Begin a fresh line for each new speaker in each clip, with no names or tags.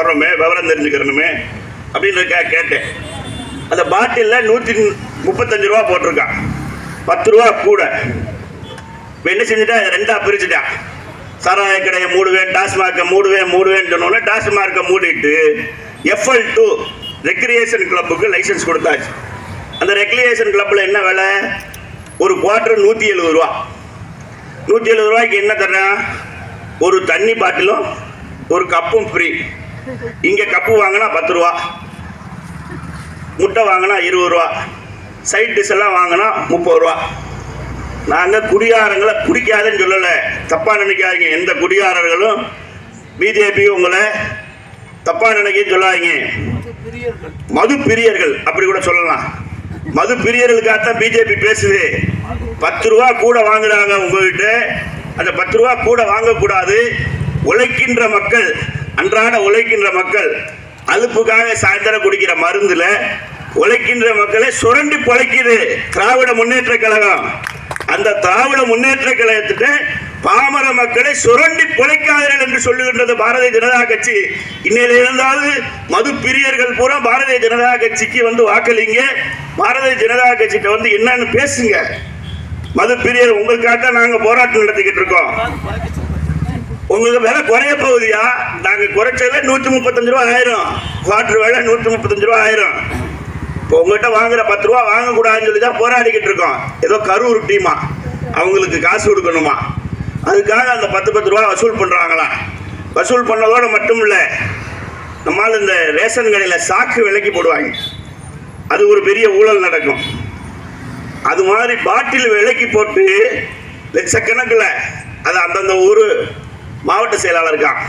வர்றோமே விவரம் தெரிஞ்சுக்கிறணுமே அப்படின்றக்கா கேட்டேன். அந்த பாட்டிலில் நூற்றி முப்பத்தஞ்சு ரூபா போட்டிருக்கான் பத்து ரூபா கூட. இப்போ என்ன செஞ்சுட்டேன் ரெண்டா பிரிச்சுட்டேன் சாராய கடையை மூடுவேன் டாஸ்மார்க்கை மூடுவேன் மூடுவேன்னு சொன்னோன்னே டாஸ்மார்க்கை மூடிட்டு எஃப்எல் டூ ரெக்ரியேஷன் கிளப்புக்கு லைசன்ஸ் கொடுத்தாச்சு. அந்த ரெக்ரியேஷன் கிளப்பில் என்ன விலை? ஒரு குவார்டர் நூற்றி எழுபது ரூபா. நூற்றி எழுபது ரூபாய்க்கு என்ன தர்றேன் ஒரு தண்ணி பாட்டிலும் ஒரு கப்பும் ஃப்ரீ இங்கே கப்பு வாங்கினா பத்து ரூபா. முட்டை வாங்கினா இருபது ரூபா. சைட் டிஷ் எல்லாம் வாங்கினா முப்பது ரூபா. நாங்கள் குடியாரங்களை பிடிக்காதுன்னு சொல்லலை. தப்பாக நினைக்காதீங்க. எந்த குடியாரர்களும் பிஜேபி உங்களை தப்பாக நினைக்க சொல்லாதீங்க. மது பிரியர்கள் அப்படி கூட சொல்லலாம். மது பிரியர்களுக்காகத்தான் பிஜேபி பேசுது. பத்து ரூபா கூட வாங்குறாங்க உங்ககிட்ட. அந்த பத்து ரூபா கூட வாங்கக்கூடாது. உழைக்கின்ற மக்கள் அன்றாட உழைக்கின்ற மக்கள் அலுப்புக்காக சாயந்தரம் குடிக்கிற மருந்துல உழைக்கின்ற மக்களை சுரண்டி பொழைக்குது திராவிட முன்னேற்ற கழகம். அந்த திராவிட முன்னேற்ற கழகத்திட்ட பாமர மக்களை சுரண்டி பொழைக்காதீர்கள் என்று சொல்லுகின்றது பாரதிய ஜனதா கட்சி. இன்னையில இருந்தாவது மது பிரியர்கள் பூரா பாரதிய ஜனதா கட்சிக்கு வந்து வாக்களிங்க. பாரதிய ஜனதா கட்சிகிட்ட வந்து என்னன்னு பேசுங்க. மது பிரியர் உங்களுக்காக நாங்க போராட்டம் நடத்திக்கிட்டு இருக்கோம். உங்களுக்கு விலை குறைய போகுதியா? நாங்கள் குறைச்சதே நூற்றி முப்பத்தஞ்சு ரூபா ஆயிரும். குவார்டர் வேலை நூற்றி முப்பத்தஞ்சு ரூபா ஆயிரும். இப்போ உங்கள்கிட்ட வாங்குற பத்து ரூபா வாங்கக்கூடாதுன்னு சொல்லி தான் போராடிக்கிட்டு இருக்கோம். ஏதோ கரூர் டீமா அவங்களுக்கு காசு கொடுக்கணுமா? அதுக்காக அந்த பத்து பத்து ரூபா வசூல் பண்ணுறாங்களா வசூல் பண்ணதோடு மட்டும் இல்லை நம்மால் இந்த ரேஷன் கடையில் சாக்கு விலைக்கு போடுவாங்க. அது ஒரு பெரிய ஊழல் நடக்கும். அது மாதிரி பாட்டில் விலைக்கு போட்டு லட்சக்கணக்கில் அது அந்தந்த ஊர் மாவட்ட செயலாளர் இருக்கான்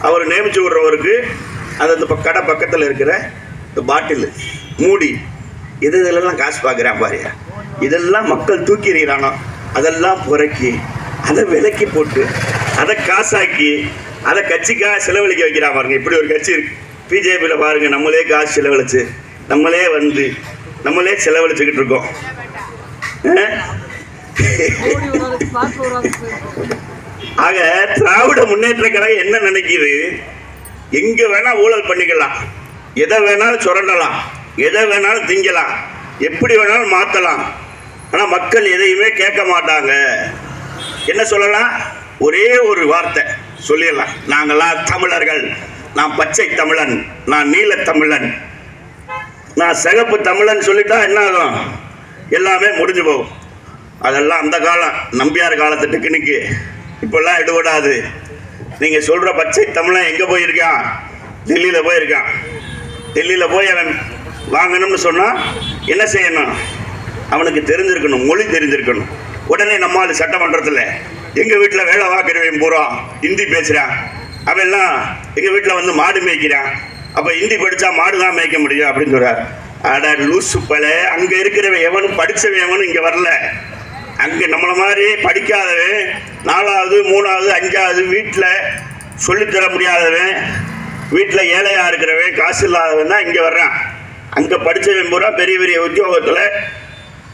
அவர் நியமிச்சு விடுறவருக்கு அது அந்த ப- கடை பக்கத்தில் இருக்கிற இந்த பாட்டில் மூடி இது இதெல்லாம் காசு பார்க்குறான் பாரு இதெல்லாம் மக்கள் தூக்கி எறிகிறானோ அதெல்லாம் புறக்கி அதை விலக்கி போட்டு அதை காசாக்கி அதை கட்சிக்காக செலவழிக்க வைக்கிறான் பாருங்க. இப்படி ஒரு கட்சி இருக்கு. பிஜேபியில் பாருங்கள் நம்மளே காசு செலவழிச்சு நம்மளே வந்து நம்மளே செலவழிச்சுக்கிட்டு இருக்கோம். ஆக திராவிட முன்னேற்ற கழகம் என்ன நினைக்குது? எங்க வேணா ஊழல் பண்ணிக்கலாம். எதை வேணாலும் சுரண்டலாம். எதை வேணாலும் திங்கலாம். எப்படி வேணாலும் மாற்றலாம் ஆனால் மக்கள் எதையுமே கேட்க மாட்டாங்க. என்ன சொல்லலாம்? ஒரே ஒரு வார்த்தை சொல்லிடலாம். நாங்களாம் தமிழர்கள். நான் பச்சை தமிழன். நான் நீல தமிழன். நான் சிகப்பு தமிழன் சொல்லிட்டா என்ன ஆகும்? எல்லாமே முடிஞ்சு போகும். அதெல்லாம் அந்த காலம். நம்பியார் காலத்து டெக்னிக்கு இப்பெல்லாம் எடுபடாது. நீங்கள் சொல்கிற பச்சை தமிழன் எங்கே போயிருக்கான்? டெல்லியில் போயிருக்கான். டெல்லியில் போய் அவன் வாங்கணும்னு சொன்னால் என்ன செய்யணும்? அவனுக்கு தெரிஞ்சிருக்கணும் மொழி தெரிஞ்சிருக்கணும் உடனே நம்மால் சட்டமன்றத்தில் எங்கள் வீட்டில் வேலை வாக்குறவன் பூரா ஹிந்தி பேசுகிறான் அவெல்லாம் எங்கள் வீட்டில் வந்து மாடு மேய்க்கிறான் அப்போ ஹிந்தி படித்தா மாடு தான் மேய்க்க முடியும் அப்படின்னு சொல்கிறார் அட லூசு பல அங்கே இருக்கிறவன் எவனும் படித்தவன் எவனும் இங்கே வரல. அங்கே நம்மளை மாதிரி படிக்காதவன் நாலாவது மூணாவது அஞ்சாவது வீட்டில் சொல்லித்தர முடியாதவன் வீட்டில் ஏழையாக இருக்கிறவன் காசு இல்லாதவன் தான் இங்கே வர்றான். அங்கே படித்தவன் பூரா பெரிய பெரிய உத்தியோகத்தில்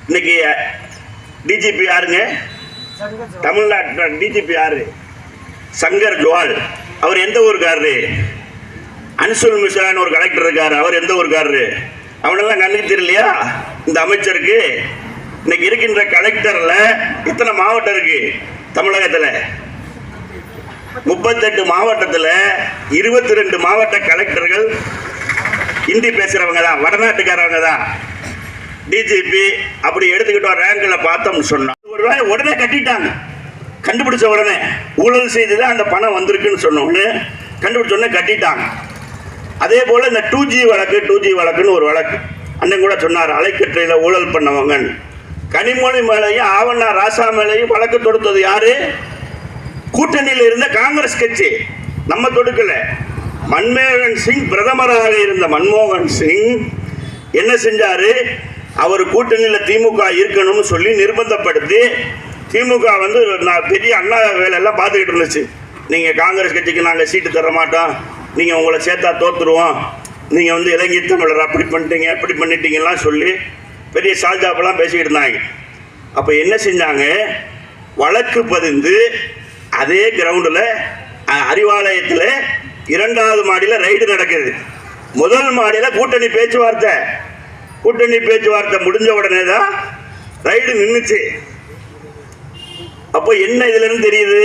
இன்னைக்கு டிஜிபி யாருங்க? தமிழ்நாட்டு டிஜிபி யாரு? சங்கர் ஜுவால் அவர் எந்த ஊருக்காரரு? அன்சுல் மிஸ்ரான்னு ஒரு கலெக்டர் இருக்காரு. அவர் எந்த ஊருக்காரரு? அவனெல்லாம் கண்ணுக்கு தெரியலையா? இந்த அமைச்சருக்கு. இன்னைக்கு இருக்கின்ற கலெக்டரில் இத்தனை மாவட்டம் இருக்குது தமிழகத்தில் முப்பத்தெட்டு மாவட்டத்தில் இருபத்தி ரெண்டு மாவட்ட கலெக்டர்கள் ஹிந்தி பேசுகிறவங்க தான் வடநாட்டுக்காரவங்க தான் டிஜிபி அப்படி எடுத்துக்கிட்டோம் ரேங்கில் பார்த்தோம்னு சொன்னோம். ஒரு ரூபாய் உடனே கட்டிட்டாங்க. கண்டுபிடிச்ச உடனே ஊழல் செய்து தான் அந்த பணம் வந்திருக்குன்னு சொன்னோன்னு கண்டுபிடிச்ச உடனே கட்டிட்டாங்க. அதே போல் இந்த டூ ஜி வழக்கு டூ ஜி வழக்குன்னு ஒரு வழக்கு. அண்ணன் கூட சொன்னார் அலைக்கற்றையில் ஊழல் பண்ணவங்கன்னு. கனிமொழி மேலையும் ஆவண்ணா ராசா மேலையும் வழக்கு தொடுத்தது யாரு? கூட்டணியில் இருந்த காங்கிரஸ் கட்சி. நம்ம தொடுக்கல. மன்மோகன் சிங் பிரதமராக இருந்த மன்மோகன் சிங் என்ன செஞ்சாரு? அவர் கூட்டணியில் திமுக இருக்கணும்னு சொல்லி நிர்பந்தப்படுத்தி திமுக வந்து நான் பெரிய அண்ணா வேலையெல்லாம் பார்த்துக்கிட்டு இருந்துச்சு. நீங்கள் காங்கிரஸ் கட்சிக்கு நாங்கள் சீட்டு தர மாட்டோம். நீங்கள் உங்களை சேர்த்தா தோற்றுருவோம் நீங்கள் வந்து இலங்கை தமிழர் அப்படி பண்ணிட்டீங்க இப்படி பண்ணிட்டீங்கலாம் சொல்லி பெரிய சால்ஜாப்பெல்லாம் பேசிக்கிட்டு இருந்தாங்க. அப்போ என்ன செஞ்சாங்க? வழக்கு பதிந்து அதே கிரவுண்டில் அறிவாலயத்தில் இரண்டாவது மாடியில் ரைடு நடக்குது. முதல் மாடியில் கூட்டணி பேச்சுவார்த்தை. கூட்டணி பேச்சுவார்த்தை முடிஞ்ச உடனே தான் ரைடு நின்றுச்சு அப்போ என்ன இதுலன்னு தெரியுது?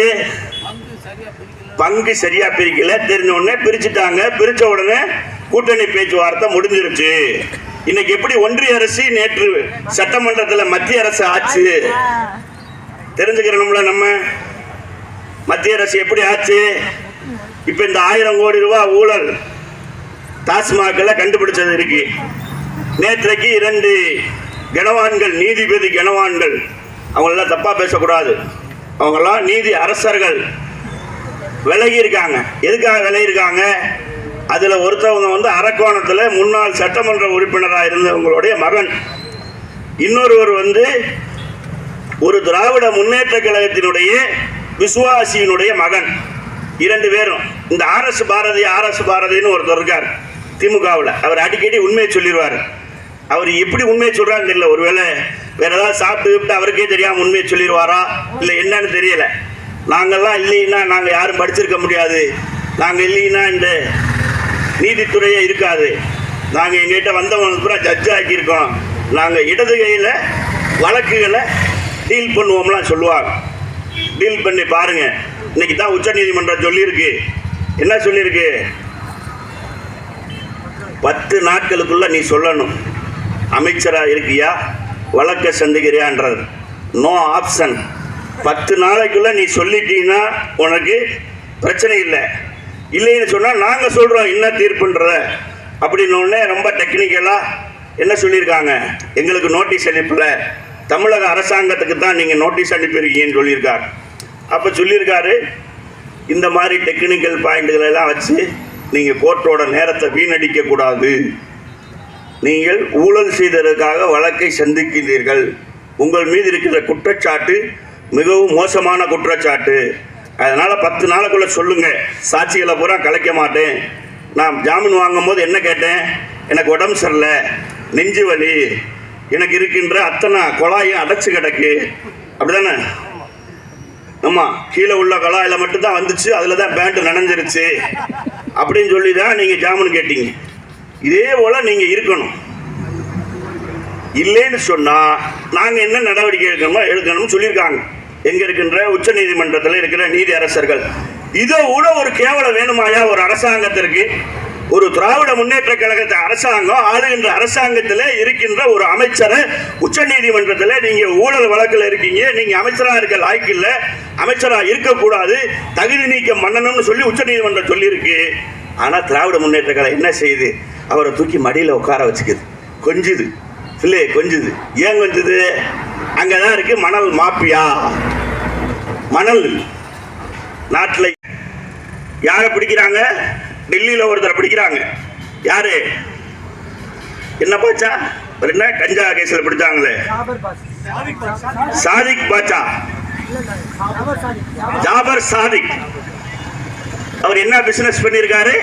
பங்கு சரியா பிரிக்கல. தெரிஞ்ச உடனே பிரிச்சுட்டாங்க. பிரிச்ச உடனே கூட்டணி பேச்சுவார்த்தை முடிஞ்சிருச்சு. இன்னைக்கு எப்படி ஒன்றிய அரசு நேற்று சட்டமன்றத்தில் மத்திய அரசு ஆச்சு? தெரிஞ்சுக்கிறோம்ல நம்ம. மத்திய அரசு எப்படி ஆச்சு? இப்ப இந்த ஆயிரம் கோடி ரூபாய் ஊழல் டாஸ்மாக்ல கண்டுபிடிச்சது இருக்கு. நேற்றைக்கு இரண்டு கனவான்கள் நீதிபதி கனவான்கள் அவங்களெல்லாம் தப்பா பேசக்கூடாது. அவங்களாம் நீதி அரசர்கள் விலகி இருக்காங்க எதுக்காக விலகி இருக்காங்க அதில் ஒருத்தவங்க வந்து அரக்கோணத்தில் முன்னாள் சட்டமன்ற உறுப்பினராக இருந்தவங்களுடைய மகன். இன்னொருவர் வந்து ஒரு திராவிட முன்னேற்ற கழகத்தினுடைய விசுவாசியினுடைய மகன். இரண்டு பேரும். இந்த ஆர்எஸ் பாரதி ஆர்எஸ் பாரதின்னு ஒருத்தர் இருக்கார் திமுகவில். அவர் அடிக்கடி உண்மையை சொல்லிடுவார் அவர் எப்படி உண்மையை சொல்கிறான்னு தெரியல. ஒருவேளை வேற ஏதாவது சாப்பிட்டு விட்டு அவருக்கே தெரியாமல் உண்மையை சொல்லிடுவாரா இல்லை என்னன்னு தெரியல. நாங்கள்லாம் இல்லைன்னா நாங்கள் யாரும் படிச்சிருக்க முடியாது. நாங்கள் இல்லைன்னா இந்த நீதித்துறையே இருக்காது. நாங்கள் எங்ககிட்ட வந்தவங்க பூரா ஜட்ஜ் ஆக்கியிருக்கோம். நாங்கள் இடது கையில் வழக்குகளை டீல் பண்ணுவோம்லாம் சொல்லுவாங்க. டீல் பண்ணி பாருங்கள் இன்னைக்கு தான் உச்சநீதிமன்றம் சொல்லியிருக்கு. என்ன சொல்லியிருக்கு? பத்து நாட்களுக்குள்ள நீ சொல்லணும். அமைச்சரா இருக்கியா? வழக்க சந்திக்கிறியான்றது நோ ஆப்ஷன் பத்து நாளைக்குள்ள நீ சொல்லிட்டீங்கன்னா உனக்கு பிரச்சனை இல்லை. இல்லைன்னு சொன்னால் நாங்கள் சொல்கிறோம் என்ன தீர்ப்புன்றத. அப்படின்னு ரொம்ப டெக்னிக்கலாக என்ன சொல்லியிருக்காங்க? எங்களுக்கு நோட்டீஸ் அனுப்பல. தமிழக அரசாங்கத்துக்கு தான் நீங்கள் நோட்டீஸ் அனுப்பியிருக்கீங்கன்னு சொல்லியிருக்கார். அப்போ சொல்லியிருக்காரு இந்த மாதிரி டெக்னிக்கல் பாயிண்ட்களை எல்லாம் வச்சு நீங்கள் கோர்ட்டோட நேரத்தை வீணடிக்கக்கூடாது. நீங்கள் ஊழல் செய்ததற்காக வழக்கை சந்திக்கிறீர்கள் உங்கள் மீது இருக்கிற குற்றச்சாட்டு மிகவும் மோசமான குற்றச்சாட்டு. அதனால் பத்து நாளுக்குள்ளே சொல்லுங்கள் சாட்சிகளை பூரா கலைக்க மாட்டேன். நான் ஜாமீன் வாங்கும்போது என்ன கேட்டேன்? எனக்கு உடம்பு சரியில்லை. நெஞ்சு வலி. எனக்கு இருக்கின்ற அத்தனை குழாயும் அடைச்சி கிடக்கு. அப்படிதானே? ஆமாம் கீழே உள்ள குழாயில் மட்டும்தான் வந்துச்சு. அதில் தான் பேண்ட்டு நனைஞ்சிருச்சு. அப்படின்னு சொல்லி தான் நீங்கள் ஜாமீன் கேட்டீங்க. இதே போல் நீங்கள் இருக்கணும். இல்லைன்னு சொன்னால் நாங்கள் என்ன நடவடிக்கை எடுக்கணுமோ எடுக்கணும்னு சொல்லியிருக்காங்க. எங்கே இருக்கின்ற உச்ச நீதிமன்றத்தில் இருக்கிற நீதி அரசர்கள். இதை விட ஒரு கேவலம் வேணுமாயா ஒரு அரசாங்கத்திற்கு. ஒரு திராவிட முன்னேற்ற கழகத்தை அரசாங்கம் ஆளுகின்ற அரசாங்கத்தில் இருக்கின்ற ஒரு அமைச்சரை உச்ச நீதிமன்றத்தில் நீங்கள் ஊழல் வழக்கில் இருக்கீங்க நீங்கள் அமைச்சராக இருக்க லாய்க்கு இல்லை அமைச்சராக இருக்கக்கூடாது தகுதி நீக்கம் பண்ணணும்னு சொல்லி உச்ச நீதிமன்றம் சொல்லியிருக்கு. ஆனால் திராவிட முன்னேற்ற கழகம் என்ன செய்யுது? அவரை தூக்கி மடியில் உட்கார வச்சுக்குது. கொஞ்சுது. இல்லை கொஞ்சுது. ஏன் கொஞ்சுது? அங்கே தான் இருக்கு மணல் மாப்பியா. மணல் நாட்டில் யாரை பிடிக்கிறாங்க? டெல்லியில் ஒருத்தரை பிடிக்கிறாங்க. யாரு? என்ன பாச்சா என்ன? கஞ்சா கேஸில் பிடிச்சாங்களே. சாதிக் பாச்சா
ஜாபர்
சாதிக். அவர் என்ன பிசினஸ் பண்ணியிருக்காரு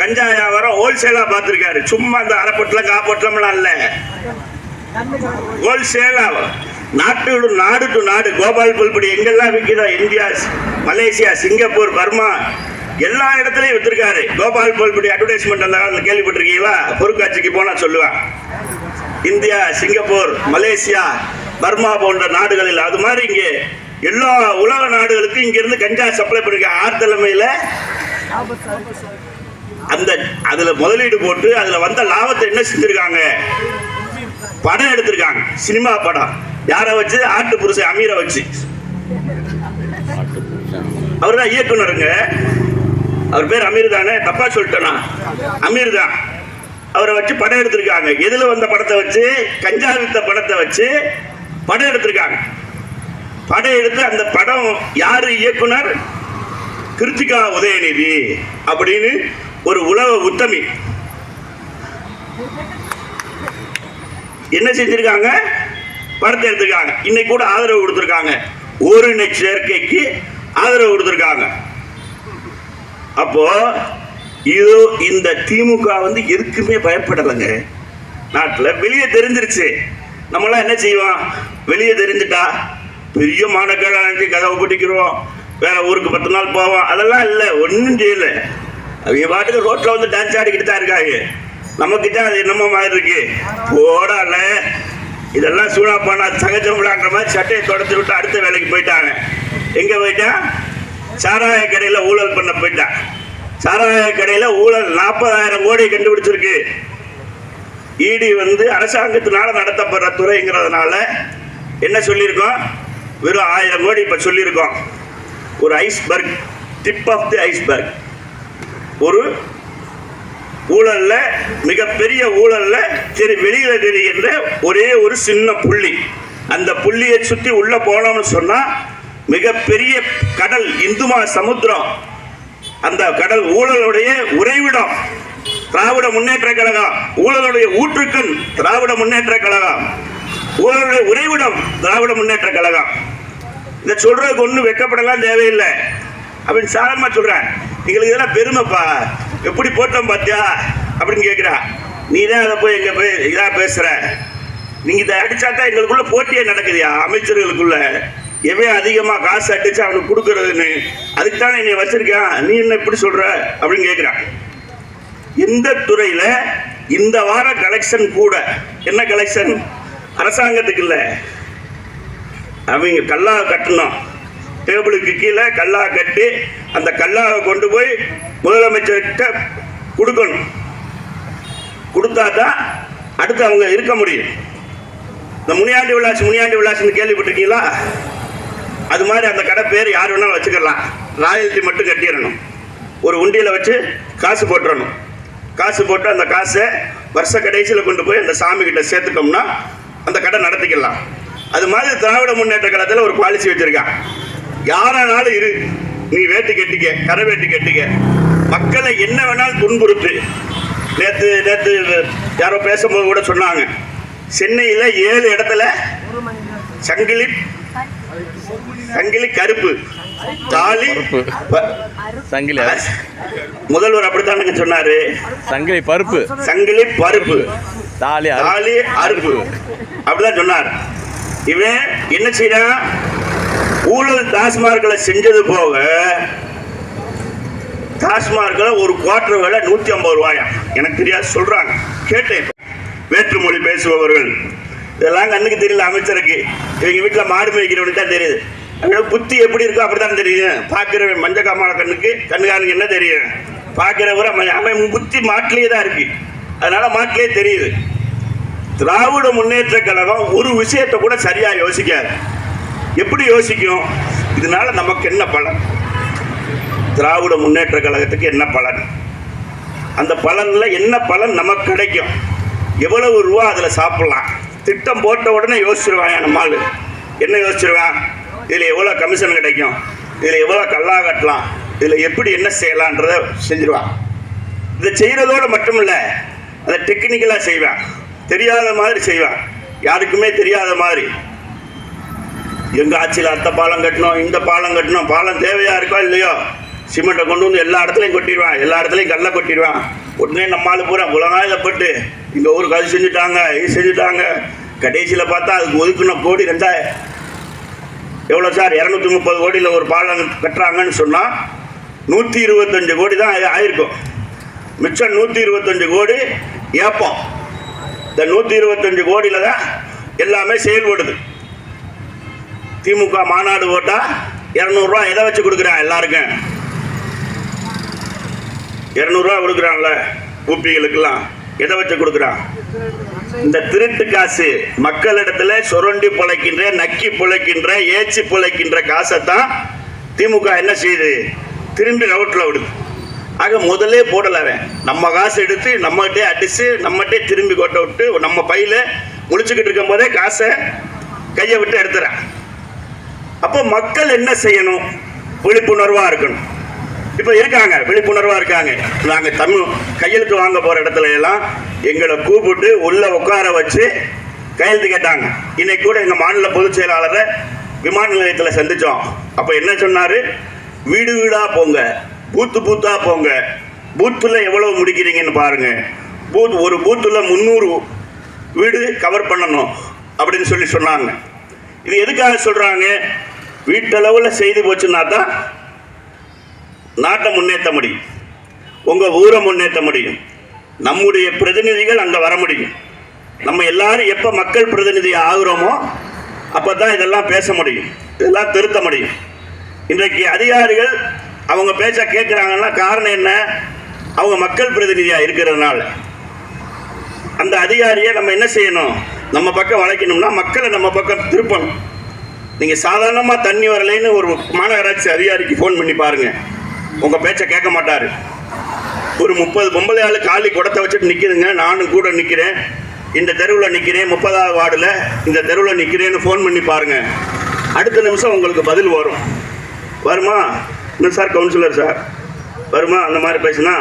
கஞ்சா வியாபாரம் ஹோல்சேலாக பார்த்துருக்காரு. சும்மா அந்த கா காப்பட்டிலம்லாம் இல்லை.
ஹோல்சேலாக
ஹோல்சேலா நாட்டு நாடு டு நாடு. கோபால் புல்படி எங்கெல்லாம் விற்கிறதோ இந்தியா மலேசியா சிங்கப்பூர் பர்மா எல்லா இடத்துலையும் விற்றுருக்காரு கோபால் புல்படி அட்வர்டைஸ்மெண்ட் அந்த காலத்தில் கேள்விப்பட்டிருக்கீங்களா? பொருட்காட்சிக்கு போனால் சொல்லுவேன். இந்தியா சிங்கப்பூர் மலேசியா பர்மா போன்ற நாடுகளில். அது மாதிரி இங்கே எல்லா உலக நாடுகளுக்கும் இங்கிருந்து கஞ்சா சப்ளை பண்ணிருக்க ஆர் தலைமையில் அந்த அதில் முதலீடு போட்டு அதில் வந்த லாபத்தை என்ன செஞ்சுருக்காங்க? படம் எடுத்திருக்காங்க. சினிமா படம். யாரை வச்சு? ஆட்டு புருஷ அமீரை வச்சு. அவர் தான் இயக்குனருங்க. அவர் பேர் அமீர் தானே? தப்பா சொல்லிட்டேனா? அமீர் தான். அவரை வச்சு படம் எடுத்திருக்காங்க. எதுல வந்த படத்தை வச்சு? கஞ்சா வித்த படத்தை வச்சு படம் எடுத்திருக்காங்க. படம் எடுத்து அந்த படம் யாரு இயக்குனர்? கிருத்திகா உதயநிதி அப்படின்னு ஒரு உலக உத்தமி. என்ன செஞ்சிருக்காங்க? படத்தை எடுத்திருக்காங்க. இன்னைக்கு கூட ஆதரவு கொடுத்துருக்காங்க. ஓரின சேர்க்கைக்கு ஆதரவு கொடுத்துருக்காங்க. அப்போ இது இந்த திமுக வந்து எதுக்குமே பயப்படலைங்க. நாட்டில் வெளியே தெரிஞ்சிருச்சு. நம்மளாம் என்ன செய்வோம்? வெளியே தெரிஞ்சுட்டா பெரிய மாநகராட்சி கதவை பிடிக்கிறோம் வேற ஊருக்கு பத்து நாள் போவோம். அதெல்லாம் இல்லை ஒன்றும் செய்யலை. அவங்க பாட்டுக்கு ரோட்டில் வந்து டான்ஸ் ஆடிக்கிட்டு தான் இருக்காங்க. நம்மக்கிட்ட அது என்னமோ மாதிரி இருக்கு. போடால. இதெல்லாம் சூழா போனா சகஜம் விடாங்கிற மாதிரி சட்டையை தொடச்சு விட்டு அடுத்த வேலைக்கு போயிட்டாங்க. எங்க போயிட்டான் சாராய கடையில் ஊழல் பண்ண போயிட்டான் சாராய கடையில் ஊழல் நாற்பதாயிரம் கோடி கண்டுபிடிச்சிருக்கு. இடி வந்து அரசாங்கத்தினால நடத்தப்படுற துறைங்கிறதுனால என்ன சொல்லியிருக்கோம்? வெறும் ஆயிரம் கோடி இப்போ சொல்லியிருக்கோம். ஒரு iceberg tip of the iceberg ஒரு ஊழல்ல மிகப்பெரிய ஊழல்ல சரி வெளியில தெரிகின்ற ஒரே ஒரு சின்ன புள்ளி. அந்த புள்ளியை சுற்றி உள்ள போனோம்னு சொன்னா மிகப்பெரிய கடல் இந்துமா சமுத்திரம். அந்த கடல் ஊழலுடைய உறைவிடம். திராவிட முன்னேற்ற கழகம் ஊழலுடைய ஊற்றுக்கண் திராவிட முன்னேற்ற கழகம். ஊழலுடைய உறைவிடம் திராவிட முன்னேற்ற கழகம். இதை சொல்றதுக்கு ஒன்றும் வெக்கப்படலாம் தேவையில்லை. அப்படின்னு சாதாரணமாக சொல்கிறேன் எங்களுக்கு இதெல்லாம் பெருமைப்பா. எப்படி போட்டோம் பார்த்தியா அப்படின்னு கேட்குறா நீ தான் அதை போய் எங்கே போய் இதாக பேசுகிற நீங்கள் இதை அடிச்சா தான் எங்களுக்குள்ளே போட்டியே நடக்குதுயா அமைச்சர்களுக்குள்ள? எவன் அதிகமாக காசு அடிச்சு அவனுக்கு கொடுக்குறதுன்னு? அதுக்கு தானே என்னை வச்சுருக்கான். நீ என்ன இப்படி சொல்கிற அப்படின்னு கேட்குறான் எந்த துறையில் இந்த வார கலெக்ஷன் கூட என்ன கலெக்ஷன் அரசாங்கத்துக்கு இல்லை. அவங்க கல்லா கட்டணும். டேபிளுக்கு கீழே கல்லா கட்டி அந்த கல்லாவை கொண்டு போய் முதலமைச்சர்கிட்ட கொடுக்கணும். கொடுத்தா தான் அடுத்து அவங்க இருக்க முடியும். இந்த முனியாண்டி விலாஸ் முனியாண்டி விலாஸ்னு கேள்விப்பட்டிருக்கீங்களா? அது மாதிரி அந்த கடை பேர் யார் வேணாலும் வச்சுக்கலாம். ராயல்ட்டி மட்டும் கட்டிடணும். ஒரு உண்டியில் வச்சு காசு போட்டுறணும். காசு போட்டு அந்த காசை வருஷ கடைசியில் கொண்டு போய் அந்த சாமிக்கிட்ட சேர்த்துக்கோம்னா சேர்த்துட்டோம்னா அந்த கடை நடத்திக்கலாம். அது மாதிரி திராவிட முன்னேற்ற கழகத்தில் ஒரு பாலிசி வச்சுருக்கான். யாரானாலும் இரு. நீ வேட்டு கட்டிக்க கரை வேட்டு கட்டிக்க. மக்களை என்ன வேணாலும் துன்புறுத்து. நேற்று நேற்று யாரோ பேசும்போது கூட சொன்னாங்க. சென்னையில் ஏழு இடத்துல சங்கிலி சங்கிலி கருப்பு தாலி
சங்கிலி
முதல்வர் அப்படித்தானுங்க சொன்னாரு.
சங்கிலி பருப்பு.
சங்கிலி பருப்பு.
தாலி
தாலி அறுப்பு அப்படிதான் சொன்னார். இவன் என்ன செய்யறான்? ஊழல் தாஸ்மார்களை செஞ்சது போக டாஸ்மார்க்கில் ஒரு குவார்டர் வேலை நூற்றி ஐம்பது ரூபாயா? எனக்கு தெரியாது சொல்றாங்க. கேட்டேன். வேற்றுமொழி பேசுபவர்கள். இதெல்லாம் கண்ணுக்கு தெரியல அமைச்சருக்கு. இவங்க வீட்டில் மாடு மேய்க்கிறவனுக்கு தான் தெரியுது. அதனால புத்தி எப்படி இருக்கோ அப்படிதான் தெரியும் பார்க்குறவன் மஞ்ச காமால கண்ணுக்கு கண்ணுக்காரனுக்கு என்ன தெரியும்? பார்க்குறவரை அவன் புத்தி மாட்டிலேயே தான் இருக்கு. அதனால மாட்டிலே தெரியுது. திராவிட முன்னேற்ற கழகம் ஒரு விஷயத்தை கூட சரியா யோசிக்காது. எப்படி யோசிக்கும்? இதனால நமக்கு என்ன பலன்? திராவிட முன்னேற்ற கழகத்துக்கு என்ன பலன்? அந்த பலனில் என்ன பலன் நமக்கு கிடைக்கும்? எவ்வளவு ரூபா அதில் சாப்பிட்லாம்? திட்டம் போட்ட உடனே யோசிச்சிருவான் நம்ம ஆளு? என்ன யோசிச்சிருவான்? இதில் எவ்வளோ கமிஷன் கிடைக்கும்? இதில் எவ்வளோ கல்லாக கட்டலாம்? இதில் எப்படி என்ன செய்யலான்றத செஞ்சிருவான். இதை செய்கிறதோடு மட்டும் இல்லை அதை டெக்னிக்கலாக செய்வான். தெரியாத மாதிரி செய்வான். யாருக்குமே தெரியாத மாதிரி. எங்க ஆட்சியில் அத்தை பாலம் கட்டணும் இந்த பாலம் கட்டணும் பாலம் தேவையா இருக்கோ இல்லையோ சிமெண்ட்டை கொண்டு வந்து எல்லா இடத்துலையும் கொட்டிடுவான் எல்லா இடத்துலையும் கல்லை கொட்டிடுவான். உடனே நம்ம ஆளு பூரா உலகாயப்பட்டு இந்த ஊருக்கு அது செஞ்சுட்டாங்க இது செஞ்சுட்டாங்க. கடைசியில் பார்த்தா அதுக்கு ஒதுக்குன கோடி ரெண்டாயிரம் எவ்வளோ சார்? இரநூத்தி முப்பது கோடியில் ஒரு பாலம் கட்டுறாங்கன்னு சொன்னால் நூற்றி இருபத்தஞ்சு கோடி தான் ஆயிருக்கும். மிச்சம் நூற்றி இருபத்தஞ்சு கோடி ஏப்பம். இந்த நூற்றி இருபத்தஞ்சு கோடியில் தான் எல்லாமே செயல்படுது. திமுக மாநாடு போட்டால் இரநூறுவா எதை வச்சு கொடுக்குறான் எல்லாருக்கும்? இரநூறுவா கொடுக்குறான்ல ஊப்பிகளுக்கெல்லாம். எதை வச்சு கொடுக்குறான் இந்த திருட்டு காசு. மக்களிடத்துல சுரண்டி பிழைக்கின்ற நக்கி பிழைக்கின்ற ஏச்சி பிழைக்கின்ற காசை தான் திமுக என்ன செய்யுது? திரும்பி ரவுட்டில் விடுது. ஆக முதலே போடல அவன். நம்ம காசு எடுத்து நம்மகிட்டே அடிச்சு நம்மகிட்டே திரும்பி கொட்ட விட்டு நம்ம பையில முடிச்சுக்கிட்டு இருக்கும் போதே காசை கையை விட்டு எடுத்துறான். அப்போ மக்கள் என்ன செய்யணும்? விழிப்புணர்வாக இருக்கணும். இப்போ இருக்காங்க விழிப்புணர்வாக இருக்காங்க. நாங்கள் தமிழ் கையெழுத்து வாங்க போகிற இடத்துல எல்லாம் எங்களை கூப்பிட்டு உள்ளே உட்கார வச்சு கையெழுத்து கேட்டாங்க. இன்னைக்கு கூட எங்கள் மாநில பொதுச் செயலாளரை விமான நிலையத்தில் சந்தித்தோம் அப்போ என்ன சொன்னார்? வீடு வீடாக போங்க பூத்து பூத்தாக போங்க. பூத்தில் எவ்வளோ முடிக்கிறீங்கன்னு பாருங்கள் பூத் ஒரு பூத்தில் முந்நூறு வீடு கவர் பண்ணணும் அப்படின்னு சொல்லி சொன்னாங்க. இது எதுக்காக சொல்கிறாங்க வீட்டளவில் செய்து போச்சுன்னா தான் நாட்டை முன்னேற்ற முடியும். உங்கள் ஊரை முன்னேற்ற முடியும். நம்முடைய பிரதிநிதிகள் அங்கே வர முடியும். நம்ம எல்லாரும் எப்போ மக்கள் பிரதிநிதி ஆகுறோமோ அப்போ தான் இதெல்லாம் பேச முடியும். இதெல்லாம் திருத்த முடியும். இன்றைக்கு அதிகாரிகள் அவங்க பேச்ச கேட்குறாங்கன்னா காரணம் என்ன? அவங்க மக்கள் பிரதிநிதியாக இருக்கிறதுனால. அந்த அதிகாரியை நம்ம என்ன செய்யணும்? நம்ம பக்கம் வளைக்கணும்னா மக்களை நம்ம பக்கம் திருப்பணும். நீங்கள் சாதாரணமாக தண்ணி வரலைன்னு ஒரு மாநகராட்சி அதிகாரிக்கு ஃபோன் பண்ணி பாருங்கள் உங்கள் பேச்சை கேட்க மாட்டார். ஒரு முப்பது பொம்பளை ஆள் காலி குடத்தை வச்சுட்டு நிற்கிதுங்க நானும் கூட நிற்கிறேன் இந்த தெருவில் நிற்கிறேன் முப்பதாவது வார்டில் இந்த தெருவில் நிற்கிறேன்னு ஃபோன் பண்ணி பாருங்கள் அடுத்த நிமிஷம் உங்களுக்கு பதில் வரும். வருமா? இன்னும் சார் கவுன்சிலர் சார்? வருமா? அந்த மாதிரி பேசுனா?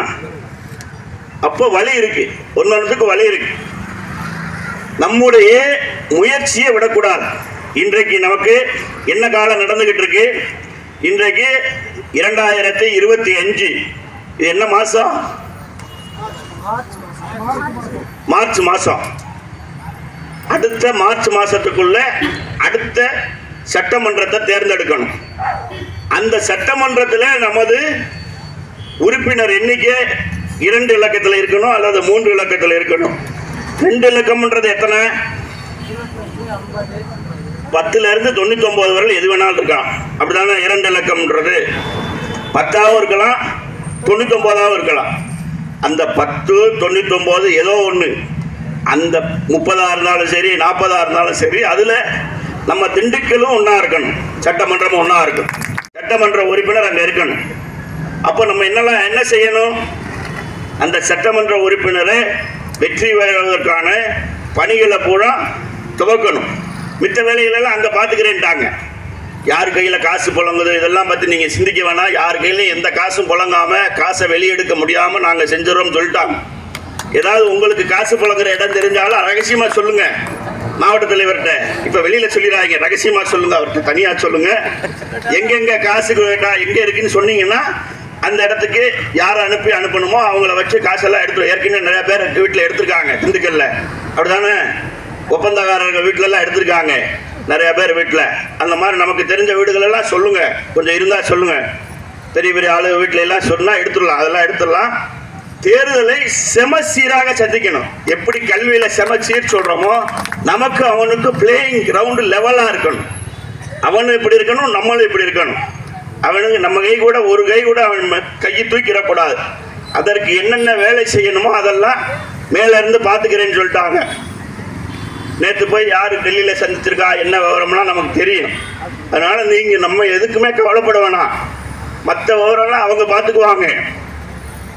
அப்போ வழி இருக்கு. ஒன்னொன்றுக்கு வழி இருக்கு. நம்முடைய முயற்சியை விடக்கூடாது. இன்றைக்கு நமக்கு என்ன காலம் நடந்துகிட்டு இருக்கு? இன்றைக்கு இரண்டாயிரத்தி இருபத்தி அஞ்சு. இது என்ன மாசம்? மார்ச் மாசம். அடுத்த மார்ச் மாசத்துக்குள்ள அடுத்த சட்டமன்றத்தை தேர்ந்தெடுக்கணும். அந்த சட்டமன்றத்தில் நமது உறுப்பினர் எண்ணிக்கை இரண்டு இலக்கத்தில் இருக்கணும் அல்லது மூன்று இலக்கத்தில் இருக்கணும். ரெண்டு இலக்கம்ன்றது எத்தனை? பத்துல இருந்து தொண்ணூத்தி ஒன்பது வரை எது வேணாலும் இருக்கலாம். அப்படிதானே இரண்டு இலக்கம்ன்றது. பத்தாவும் இருக்கலாம் தொண்ணூத்தி ஒன்பதாவும் இருக்கலாம். அந்த பத்து தொண்ணூத்தி ஒன்பது ஏதோ ஒன்று அந்த முப்பதா இருந்தாலும் சரி நாற்பதா இருந்தாலும் சரி அதுல நம்ம திண்டுக்கலும் ஒன்றா இருக்கணும். சட்டமன்றமும் ஒன்றா இருக்கணும். சட்டமன்ற உறுப்பினர் அங்கே இருக்கணும். அப்போ நம்ம என்னெல்லாம் என்ன செய்யணும்? அந்த சட்டமன்ற உறுப்பினரை வெற்றி பெறுவதற்கான பணிகளை பூரா துவக்கணும். மித்த வேலைகளெல்லாம் அங்கே பார்த்துக்கிறேன்ட்டாங்க யார் கையில் காசு புழங்குது இதெல்லாம் பற்றி நீங்கள் சிந்திக்க வேணாம். யார் கையிலும் எந்த காசும் புழங்காமல் காசை வெளியெடுக்க முடியாமல் நாங்கள் செஞ்சிடறோம்னு சொல்லிட்டாங்க. ஏதாவது உங்களுக்கு காசு புழங்குற இடம் தெரிஞ்சாலும் ரகசியமாக சொல்லுங்கள் மாவட்ட தலைவர்கிட்ட. இப்போ வெளியில் சொல்லிடுறாங்க ரகசியமாக சொல்லுங்கள் அவர்கிட்ட தனியாக சொல்லுங்கள் எங்கெங்கே காசு கேட்டா எங்கே இருக்குன்னு சொன்னீங்கன்னா அந்த இடத்துக்கு யாரை அனுப்பி அனுப்பணுமோ அவங்கள வச்சு காசெல்லாம் எடுத்து ஏற்கனவே நிறையா பேர் வீட்டில் எடுத்திருக்காங்க திண்டுக்கல்ல. அப்படிதானே ஒப்பந்தக்காரர்கள் வீட்டிலலாம் எடுத்திருக்காங்க. நிறைய பேர் வீட்டில். அந்த மாதிரி நமக்கு தெரிஞ்ச வீடுகளெல்லாம் சொல்லுங்க. கொஞ்சம் இருந்தால் சொல்லுங்க. பெரிய பெரிய ஆளு வீட்டில எல்லாம் சொன்னால் எடுத்துடலாம். அதெல்லாம் எடுத்துடலாம். தேர்தலை செமசீராக சந்திக்கணும். எப்படி கல்வியில் செமச்சீர் சொல்கிறோமோ நமக்கு அவனுக்கு பிளேயிங் கிரவுண்டு லெவலாக இருக்கணும். அவனும் இப்படி இருக்கணும் நம்மளும் இப்படி இருக்கணும். அவனுக்கு நம்ம கை கூட ஒரு கை கூட அவன் கையை தூக்கிடக்கூடாது. அதற்கு என்னென்ன வேலை செய்யணுமோ அதெல்லாம் மேலேருந்து பார்த்துக்கிறேன்னு சொல்லிட்டாங்க. நேற்று போய் யார் டெல்லியில் சந்திச்சிருக்கா என்ன விவரம்லாம் நமக்கு தெரியும். அதனால் நீங்கள் நம்ம எதுக்குமே கவலைப்பட வேணாம். மற்ற விவரம்லாம் அவங்க பார்த்துக்குவாங்க.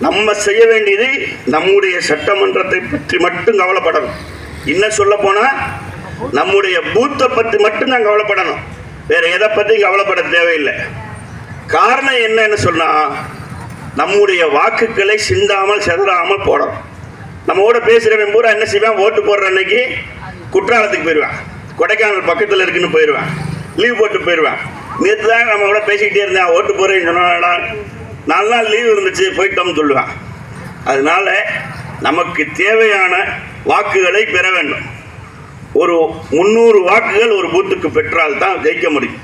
நம்ம செய்ய வேண்டியது நம்முடைய சட்டமன்றத்தை பற்றி மட்டும் கவலைப்படணும். இன்னும் சொல்ல போனால் நம்முடைய பூத்தை பற்றி மட்டும் நான் கவலைப்படணும். வேற எதை பற்றியும் கவலைப்பட தேவையில்லை. காரணம் என்னன்னு சொன்னால் நம்முடைய வாக்குகளை சிந்தாமல் செதறாமல் போடணும். நம்ம கூட பேசுகிறவன் பூரா என்ன செய்வேன்? ஓட்டு போடுற அன்னைக்கு குற்றாலத்துக்கு போயிடுவேன் கொடைக்கானல் பக்கத்தில் இருக்குன்னு போயிடுவேன் லீவ் போட்டு போயிடுவேன் நேற்று தான் நம்ம கூட பேசிக்கிட்டே இருந்தேன் ஓட்டு போகிறேன்னு சொன்னாடா நாலு நாள் லீவ் இருந்துச்சு போயிட்டோம்னு சொல்லுவேன் அதனால நமக்கு தேவையான வாக்குகளை பெற வேண்டும். ஒரு முந்நூறு வாக்குகள் ஒரு பூத்துக்கு பெற்றால் தான் ஜெயிக்க முடியும்.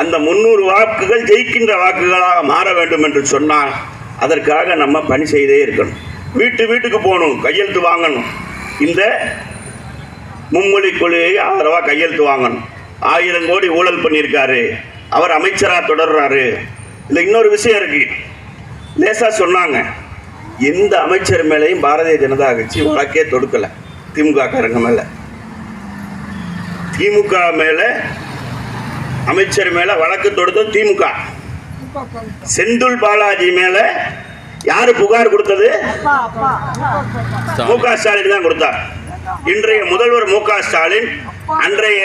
அந்த முந்நூறு வாக்குகள் ஜெயிக்கின்ற வாக்குகளாக மாற வேண்டும் என்று சொன்னால் அதற்காக நம்ம பணி செய்தே இருக்கணும். வீட்டு வீட்டுக்கு போகணும் கையெழுத்து வாங்கணும். இந்த மும்மொழி கொள்கையை ஆதரவாக கையெழுத்து வாங்கணும். ஆயிரம் கோடி ஊழல் பண்ணியிருக்காரு. அவர் அமைச்சராக தொடர்றாரு. இல்லை இன்னொரு விஷயம் இருக்கு. லேசாக சொன்னாங்க. எந்த அமைச்சர் மேலேயும் பாரதிய ஜனதா கட்சி வழக்கே தொடுக்கலை. திமுக காரங்க மேலே. திமுக மேல அமைச்சர் மேல வழக்கு தொடுத்தது திமுக. செந்தில் பாலாஜி மேல யாரு புகார் கொடுத்தது? மு க ஸ்டாலின் தான் கொடுத்தார். இன்றைய முதல்வர் மு க ஸ்டாலின் அன்றைய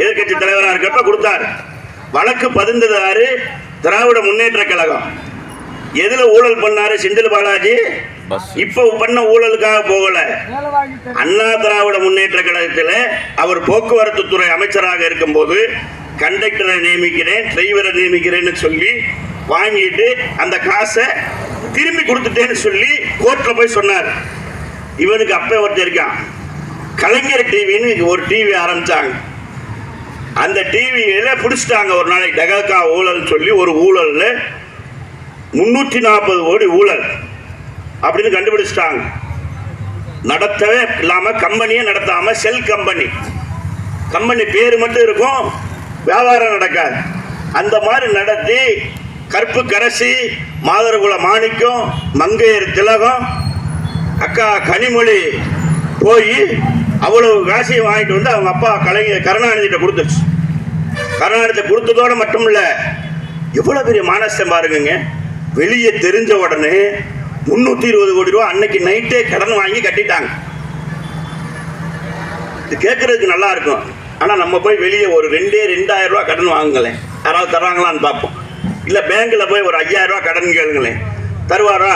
எதிர்க்கட்சி தலைவராக இருக்கப்ப கொடுத்தார். வழக்கு பதிந்தது திராவிட முன்னேற்ற கழகம். எதுல ஊழல் பண்ணாரு செந்தில் பாலாஜி? இப்போ பண்ண ஊழலுக்காக போகல. அண்ணா திராவிட முன்னேற்ற கழகத்தில் அவர் போக்குவரத்து துறை அமைச்சராக இருக்கும்போது கண்டக்டரை நியமிக்கிறேன் டிரைவரை நியமிக்கிறேன்னு சொல்லி வாங்கிட்டு அந்த காசை திரும்பி கொடுத்துட்டேன்னு சொல்லி கோர்ட்டில் போய் சொன்னார். இவனுக்கு அப்போ ஒருத்தர் இருக்கான். கலைஞர் டிவின்னு ஒரு டிவி ஆரம்பித்தாங்க அந்த டிவியில பிடிச்சிட்டாங்க ஒரு நாளைக்கு. டெகல்கா ஊழல் சொல்லி ஒரு ஊழலில் முன்னூற்றி நாற்பது கோடி ஊழல் அப்படின்னு கண்டுபிடிச்சிட்டாங்க. நடத்தவே இல்லாமல் கம்பெனியே நடத்தாமல் செல் கம்பெனி கம்பெனி பேர் மட்டும் இருக்கும் வியாபாரம் நடக்காது. அந்த மாதிரி நடத்தி கற்பு கரசி மாதர்குல மாணிக்கம் மங்கையர் திலகம் அக்கா கனிமொழி போய் அவ்வளவு காசையும் வாங்கிட்டு வந்து அவங்க அப்பா கலைஞர் கருணாநிதிட்ட கொடுத்துச்சு கருணாநிதி கொடுத்ததோட மட்டும் இல்லை எவ்வளோ பெரிய மானஸ்தம் பாருங்கங்க. வெளியே தெரிஞ்ச உடனே முந்நூற்றி இருபது கோடி ரூபா அன்னைக்கு நைட்டே கடன் வாங்கி கட்டிட்டாங்க. இது கேட்குறதுக்கு நல்லா இருக்கும். ஆனால் நம்ம போய் வெளியே ஒரு ரெண்டே ரெண்டாயிரம் ரூபா கடன் வாங்குங்களேன். யாராவது தர்றாங்களான்னு பார்ப்போம். இல்லை பேங்க்கில் போய் ஒரு ஐயாயிரம் ரூபா கடன் கேளுங்களேன். தருவாரா?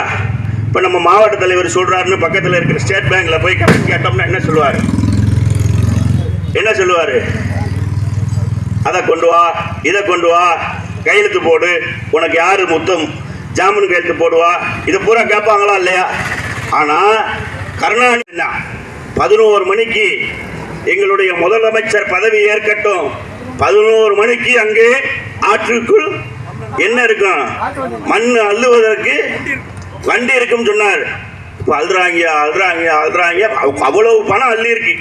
இப்போ நம்ம மாவட்ட தலைவர் சொல்கிறாருன்னு பக்கத்தில் இருக்கிற ஸ்டேட் பேங்கில் போய் கடன் கேட்டோம்னா என்ன சொல்லுவாரு? என்ன சொல்லுவார்? அதை கொண்டு வா இதை கொண்டு வா கையெழுத்து போடு உனக்கு யாரு முத்தம்? ஜாமீன் கையெழுத்து போடுவா? இதை பூரா கேட்பாங்களா இல்லையா? ஆனால் கருணாநிதி தான் பதினோரு மணிக்கு எங்களுடைய முதலமைச்சர் பதவி ஏற்கட்டும். பதினோரு மணிக்கு அங்கே ஆற்றுக்குள் என்ன இருக்கும்? மண் அள்ளுவதற்கு வண்டி இருக்குன்னு சொன்னார். இப்போ அழுறாங்க அழுறாங்க அழுறாங்க அவ்- அவ்வளவு பணம் அள்ளி இருக்கு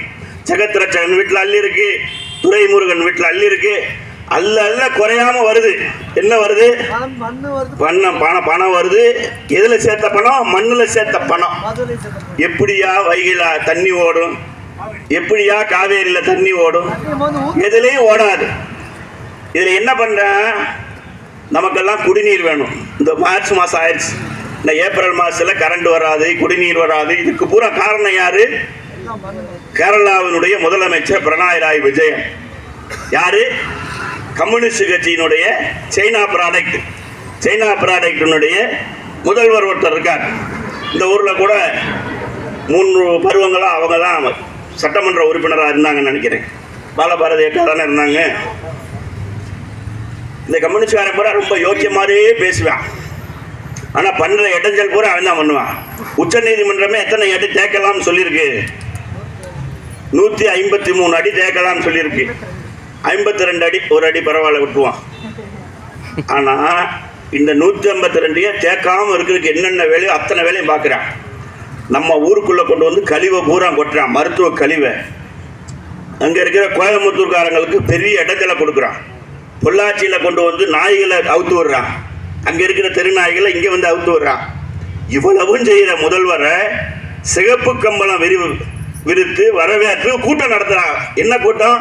ஜெகத்ரட்சகன் வீட்டில் அள்ளி இருக்கு துரைமுருகன் வீட்டில் அள்ளி இருக்கு அல்ல அல்ல குறையாம வருது. என்ன வருது? பணம் பணம் பணம் வருது. எதுல சேர்த்த பணம்? மண்ணுல சேர்த்த பணம். எப்படியா வைகையில தண்ணி ஓடும்? எப்படியா காவேரியில தண்ணி ஓடும்? எதுலேயும் ஓடாது. இதுல என்ன பண்றேன் நமக்கெல்லாம் குடிநீர் வேணும். இந்த மார்ச் மாசம் ஆயிடுச்சு. இந்த ஏப்ரல் மாசத்துல கரண்ட் வராது குடிநீர் வராது. இதுக்கு பூரா காரணம் யாரு? கேரளாவினுடைய முதலமைச்சர் பிரணாய் விஜயன். யாரு? கம்யூனிஸ்ட் கட்சியினுடைய சைனா ப்ராடக்ட் சைனா ப்ராடக்டினுடைய முதல்வர் ஒருத்தர் இருக்கார். இந்த ஊரில் கூட மூன்று பருவங்களாக அவங்க தான் சட்டமன்ற உறுப்பினராக இருந்தாங்கன்னு நினைக்கிறேன். பாலபாரதி அக்கா தானே இருந்தாங்க. இந்த கம்யூனிஸ்ட்காரன் கூட ரொம்ப யோக்கிய மாதிரியே பேசுவான். ஆனால் பண்ணுற இடைஞ்சல் பூரா அவன் தான் பண்ணுவான். உச்ச நீதிமன்றமே எத்தனை அடி தேக்கலாம்னு சொல்லியிருக்கு? நூற்றி ஐம்பத்தி மூணு அடி தேக்கலாம்னு சொல்லியிருக்கு. ஐம்பத்தி ரெண்டு அடி ஒரு அடி பரவாயில்ல விட்டுவான் ஆனால் இந்த நூற்றி ஐம்பத்தி ரெண்டையே தேக்காமல் இருக்கிறதுக்கு என்னென்ன வேலையோ அத்தனை வேலையும் பார்க்குறான். நம்ம ஊருக்குள்ளே கொண்டு வந்து கழிவை பூரா கொட்டுறான் மருத்துவ கழிவை. அங்கே இருக்கிற கோயம்புத்தூர்காரங்களுக்கு பெரிய இடத்துல கொடுக்குறான். பொள்ளாச்சியில் கொண்டு வந்து நாய்களை அவுத்து விடுறான். அங்கே இருக்கிற தெருநாய்களை இங்கே வந்து அவுத்து வர்றான் இவ்வளவும் செய்கிற முதல்வரை சிகப்பு கம்பளம் விரி விரித்து வரவேற்று கூட்டம் நடத்துறாங்க. என்ன கூட்டம்?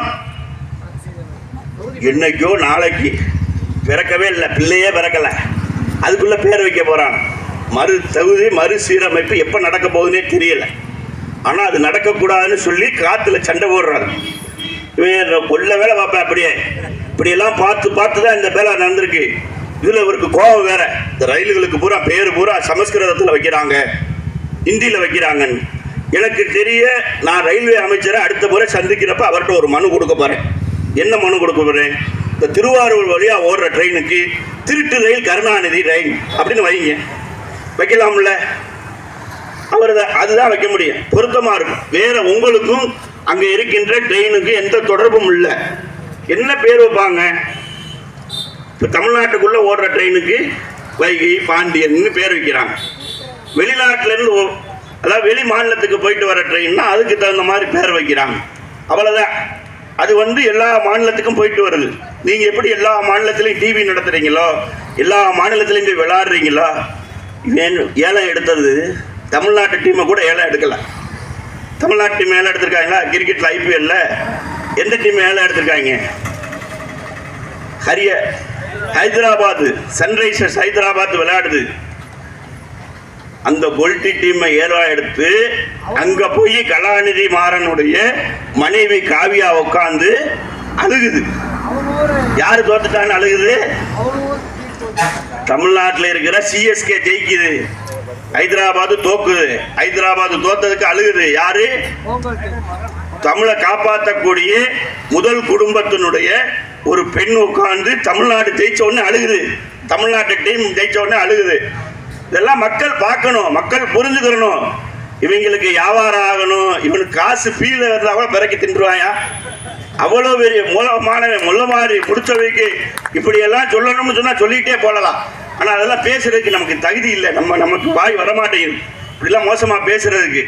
என்னைக்கோ நாளைக்கு. பிறக்கவே இல்லை. பிள்ளையே பிறக்கலை. அதுக்குள்ள பேர் வைக்க போகிறான் மறு தகுதி மறுசீரமைப்பு எப்போ நடக்க போகுதுன்னே தெரியல. ஆனால் அது நடக்கக்கூடாதுன்னு சொல்லி காற்றுல சண்டை போடுறாரு. இவன் கொல்ல வேலை பார்ப்பேன் அப்படியே. இப்படியெல்லாம் பார்த்து பார்த்து தான் இந்த வேலை நடந்திருக்கு. இதில் இவருக்கு கோபம் வேற. இந்த ரயில்களுக்கு பூரா பேர் பூரா சமஸ்கிருதத்தில் வைக்கிறாங்க. ஹிந்தியில் வைக்கிறாங்கன்னு. எனக்கு தெரிய நான் ரயில்வே அமைச்சரை அடுத்த முறை சந்திக்கிறப்ப அவர்கிட்ட ஒரு மனு கொடுக்க போறேன். என்ன மனு கொடுக்க போறேன்? இந்த திருவாரூர் வழியா ஓடுற ட்ரெயினுக்கு திருட்டு ரயில் கருணாநிதி ரயில் அப்படின்னு வைங்க. வைக்கலாம்ல? அவர் அதுதான் வைக்க முடியும். பொருத்தமா இருக்கும். வேற உங்களுக்கும் அங்க இருக்கின்ற ட்ரெயினுக்கு எந்த தொடர்பும் இல்லை. என்ன பேர் வைப்பாங்க? இப்போ தமிழ்நாட்டுக்குள்ளே ஓடுற ட்ரெயினுக்கு வைகை பாண்டியன்னு பேர் வைக்கிறாங்க. வெளிநாட்டிலேருந்து அதாவது வெளி மாநிலத்துக்கு போயிட்டு வர ட்ரெயின்னா அதுக்கு தகுந்த மாதிரி பேர் வைக்கிறாங்க. அவ்வளோதான் அது வந்து எல்லா மாநிலத்துக்கும் போயிட்டு வருது. நீங்கள் எப்படி எல்லா மாநிலத்திலையும் டிவி நடத்துகிறீங்களோ எல்லா மாநிலத்திலையும் போய் விளாடுறீங்களோ இவன் ஏலம் எடுத்தது? தமிழ்நாட்டு டீமை கூட ஏலம் எடுக்கலை. தமிழ்நாட்டு டீம் ஏலம் எடுத்திருக்காங்களா? கிரிக்கெட்டில் ஐபிஎல்ல எந்த டீம் ஏலம் எடுத்திருக்காங்க? ஹரிய ஹைதராபாத் சன்ரைசர்ஸ் ஹைதராபாத் விளையாடுது. அந்த பொல்டி டீமை ஏலா எடுத்து அங்க போய் கலாநிதி மாறனுடைய மனைவி காவியா உட்காந்து அழுகுது. யாரு தோத்துட்டான்னு அழுகுது? தமிழ்நாட்டில் இருக்கிற சிஎஸ்கே ஜெயிக்குது. ஹைதராபாத் தோக்குது. ஹைதராபாத் தோத்ததுக்கு அழுகுது. யாரு? தமிழை காப்பாற்றக்கூடிய முதல் குடும்பத்தினுடைய ஒரு பெண் உட்காந்து தமிழ்நாடு ஜெயிச்ச உடனே அழுகுது. தமிழ்நாட்டு டீம் ஜெயிச்ச உடனே அழுகுது. இதெல்லாம் மக்கள் பார்க்கணும் மக்கள் புரிஞ்சுக்கிறணும் இவங்களுக்கு வியாபாரம் ஆகணும் இவனுக்கு காசு ஃபீல் இருந்தால் கூட பிறக்கி தின்றுவாயா? அவ்வளோ பெரிய மூலமான முள்ளமாரி முடிச்சவைக்கு இப்படியெல்லாம் சொல்லணும்னு சொன்னால் சொல்லிக்கிட்டே போடலாம். ஆனால் அதெல்லாம் பேசுறதுக்கு நமக்கு தகுதி இல்லை. நம்ம நமக்கு வாய் வரமாட்டேங்குது. இப்படிலாம் மோசமாக பேசுறதுக்கு.